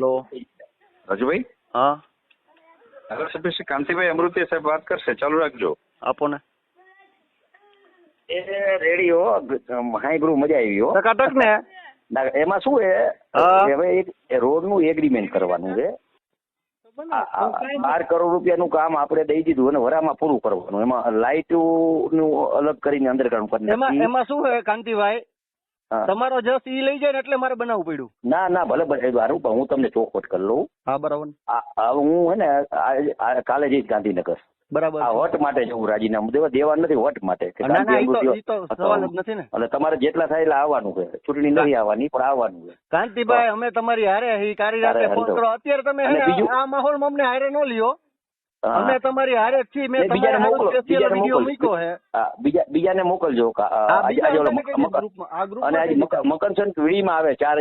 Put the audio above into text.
Hello Rajubhai? હા. ધારાસભ્ય શ્રી કાંતિભાઈ અમૃતિયા સાહેબ વાત કરશે. ચાલુ રાખજો. આપો ને એ રેડિયો હાઈબ્રુ મજા આવી હો. ટકાટક ને. એમાં શું છે? હવે એક રોડનું એગ્રીમેન્ટ કરવાનું છે. બાર કરોડ રૂપિયાનું કામ આપણે દઈ દીધું અને વરામાં પૂરું કરવાનું. એમાં લાઇટનું અલગ કરીને અંડરગ્રાઉન્ડ કરી એમાં એમાં શું છે કાંતિભાઈ. તમારો જસ ઈ લઈ જાય ને એટલે મારે બનાવવું પડ્યું. ના ના ભલે ભલે સારું પણ હું તમને ચોખવટ કરી લઉં. હા બરાબર. હું હે ને કાલે જઈશ ગાંધીનગર. બરાબર. આ વટ માટે જવું રાજીનામું દેવા. દેવા નથી વટ માટે. એટલે તમારે જેટલા થાય એટલે આવવાનું છે. ચૂંટણી નથી આવવાની પણ આવવાનું છે. કાંતિભાઈ અમે તમારી હારે કારી રાતે ફોન કરો. અત્યારે તમે આ માહોલમાં અમને હારે ન લ્યો. અમે તમારી હારે છીએ મેં બીજાને મોકલો, સ્પેશિયલ બીજાને મોકલો. મૂક્યો હે. બીજા બીજાને મોકલજો આ ગ્રુપમાં અને આજે મકરસંક્રાંતિ મકર- વીડીમાં આવે ચાર